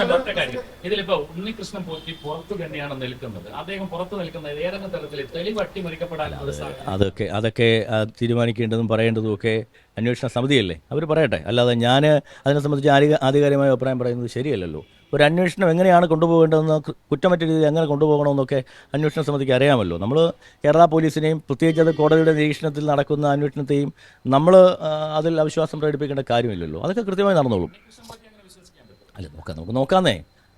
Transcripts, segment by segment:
പക്ഷെ ഒറ്റ കാര്യം. ഇതിലിപ്പോ ഉണ്ണികൃഷ്ണൻ പോറ്റി പുറത്തു തന്നെയാണ് നിൽക്കുന്നത്. അദ്ദേഹം പുറത്തു നിൽക്കുന്നത് ഏതെങ്കിലും തരത്തിൽ തെളിവ് അട്ടിമറിക്കപ്പെടാൻ അതൊക്കെ അതൊക്കെ ആ, തീരുമാനിക്കേണ്ടതും പറയേണ്ടതും ഒക്കെ അന്വേഷണ സമിതിയല്ലേ? അവർ പറയട്ടെ. അല്ലാതെ ഞാൻ അതിനെ സംബന്ധിച്ച് ആധിക ആധികാരികമായ അഭിപ്രായം പറയുന്നത് ശരിയല്ലല്ലോ. ഒരു അന്വേഷണം എങ്ങനെയാണ് കൊണ്ടുപോകേണ്ടതെന്ന് കുറ്റമറ്റ രീതിയിൽ എങ്ങനെ കൊണ്ടുപോകണമെന്നൊക്കെ അന്വേഷണ സമിതിക്ക് അറിയാമല്ലോ. നമ്മൾ കേരള പോലീസിനെയും പ്രത്യേകിച്ച് അത് കോടതിയുടെ നിരീക്ഷണത്തിൽ നടക്കുന്ന അന്വേഷണത്തെയും നമ്മൾ അതിൽ അവിശ്വാസം പ്രകടിപ്പിക്കേണ്ട കാര്യമില്ലല്ലോ. അതൊക്കെ കൃത്യമായി നടന്നോളും. അല്ല നോക്കാം നമുക്ക് നോക്കാന്നേ.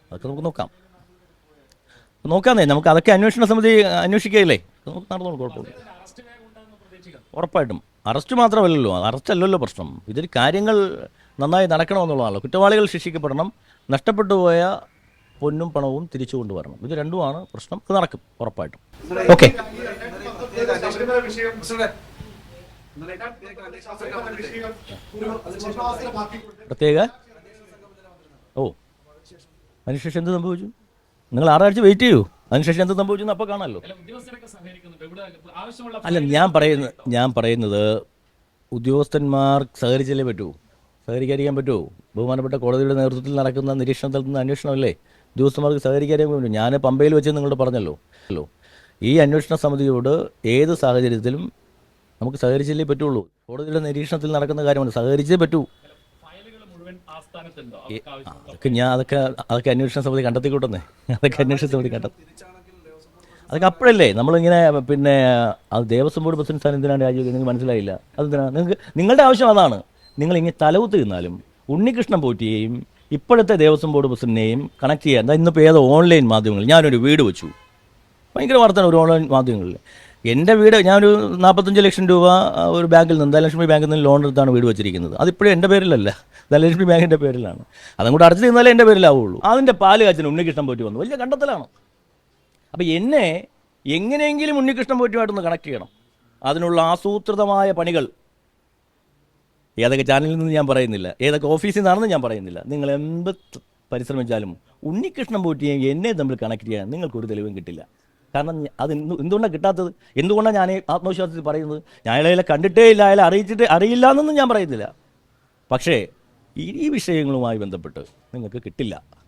അതൊക്കെ നമുക്ക് നോക്കാം. നോക്കാന്നേ നമുക്ക് അതൊക്കെ അന്വേഷണ സമിതി അന്വേഷിക്കുകയില്ലേ? നമുക്ക് നടന്നോളൂ കുഴപ്പമില്ല. ഉറപ്പായിട്ടും. അറസ്റ്റ് മാത്രമല്ലല്ലോ അറസ്റ്റ് അല്ലല്ലോ പ്രശ്നം. ഇതിൽ കാര്യങ്ങൾ നന്നായി നടക്കണമെന്നുള്ളതാണല്ലോ. കുറ്റവാളികൾ ശിക്ഷിക്കപ്പെടണം നഷ്ടപ്പെട്ടു പോയ പൊന്നും പണവും തിരിച്ചു കൊണ്ടുവരണം. ഇത് രണ്ടുമാണ് പ്രശ്നം. ഇത് നടക്കും ഉറപ്പായിട്ടും. ഓക്കെ. പ്രത്യേക ഓ. അതിനുശേഷം എന്ത് സംഭവിച്ചു? നിങ്ങൾ ആറാഴ്ച വെയിറ്റ് ചെയ്യൂ. അതിനുശേഷം എന്ത് സംഭവിച്ചു അപ്പോൾ കാണാമല്ലോ അല്ല ഞാൻ പറയുന്ന ഞാൻ പറയുന്നത് ഉദ്യോഗസ്ഥന്മാർ സഹകരിച്ചല്ലേ പറ്റൂ? സഹകരിക്കാതിരിക്കാൻ പറ്റുമോ ബഹുമാനപ്പെട്ട കോടതിയുടെ നേതൃത്വത്തിൽ നടക്കുന്ന നിരീക്ഷണത്തിൽ നിന്ന് അന്വേഷണമല്ലേ ഉദ്യോഗസ്ഥന്മാർക്ക് സഹകരിക്കാതിരിക്കാൻ പറ്റും. ഞാൻ പമ്പയിൽ വെച്ച് നിങ്ങളോട് പറഞ്ഞല്ലോ. അല്ലോ ഈ അന്വേഷണ സമിതിയോട് ഏത് സാഹചര്യത്തിലും നമുക്ക് സഹകരിച്ചല്ലേ പറ്റുള്ളൂ. കോടതിയുടെ നിരീക്ഷണത്തിൽ നടക്കുന്ന കാര്യമാണ് സഹകരിച്ചേ പറ്റൂ. അതൊക്കെ ഞാൻ അതൊക്കെ അതൊക്കെ അന്വേഷണ സമിതി കണ്ടെത്തിക്കൂട്ടെന്നേ അതൊക്കെ അന്വേഷണ സമിതി കണ്ടെത്തി. അതൊക്കെ അപ്പോഴല്ലേ നമ്മളിങ്ങനെ പിന്നെ അത് ദേവസ്വം ബോർഡ് പ്രസിഡന്റ് സ്ഥാനം എന്തിനാണ് രാജിവെക്കുന്നത് നിങ്ങൾക്ക് മനസ്സിലായില്ല. അതെന്തിനാ? നിങ്ങൾക്ക് നിങ്ങളുടെ ആവശ്യം അതാണ്. നിങ്ങൾ ഇങ്ങനെ തലവുത്ത് നിന്നാലും ഉണ്ണികൃഷ്ണൻ പോറ്റിയെയും ഇപ്പോഴത്തെ ദേവസ്വം ബോർഡ് പ്രസിഡന്റിനെയും കണക്ട് ചെയ്യാൻ എന്താ ഇന്നിപ്പോൾ ഏതോ ഓൺലൈൻ മാധ്യമങ്ങൾ ഞാനൊരു വീട് വെച്ചു. ഭയങ്കര വാർത്തയാണ് ഒരു ഓൺലൈൻ മാധ്യമങ്ങളിൽ. എന്റെ വീട് ഞാനൊരു നാൽപ്പത്തഞ്ച് ലക്ഷം രൂപ ഒരു ബാങ്കിൽ നിന്ന് ധനലക്ഷ്മി ബാങ്കിൽ നിന്ന് ലോൺ എടുത്താണ് വീട് വെച്ചിരിക്കുന്നത്. അതിപ്പോഴും എന്റെ പേരിലല്ല. ധനലക്ഷ്മി ബാങ്കിന്റെ പേരിലാണ്. അതും കൂടെ അടച്ചു തീർന്നാലേ എന്റെ പേരിലാവുള്ളൂ. അതിന്റെ പാൽ കാച്ചിന് ഉണ്ണികൃഷ്ണൻ പോറ്റി വന്നു. വലിയ കണ്ടെത്തലാണ്. അപ്പം എന്നെ എങ്ങനെയെങ്കിലും ഉണ്ണികൃഷ്ണൻ പോറ്റുമായിട്ടൊന്ന് കണക്ട് ചെയ്യണം. അതിനുള്ള ആസൂത്രിതമായ പണികൾ. ഏതൊക്കെ ചാനലിൽ നിന്ന് ഞാൻ പറയുന്നില്ല. ഏതൊക്കെ ഓഫീസിൽ നിന്നാണെന്ന് ഞാൻ പറയുന്നില്ല. നിങ്ങൾ എന്ത് പരിശ്രമിച്ചാലും ഉണ്ണികൃഷ്ണൻ പോറ്റിയെ എന്നെ തമ്മിൽ കണക്ട് ചെയ്യാൻ നിങ്ങൾക്കൊരു തെളിവും കിട്ടില്ല. കാരണം അത് എന്ത് എന്തുകൊണ്ടാണ് കിട്ടാത്തത്? എന്തുകൊണ്ടാണ് ഞാൻ ആത്മവിശ്വാസത്തിൽ പറയുന്നത്? ഞാൻ അയാളെ കണ്ടിട്ടേ ഇല്ല അയാളെ അറിയിച്ചിട്ട് അറിയില്ല എന്നൊന്നും ഞാൻ പറയുന്നില്ല. പക്ഷേ ഈ വിഷയങ്ങളുമായി ബന്ധപ്പെട്ട് നിങ്ങൾക്ക് കിട്ടില്ല.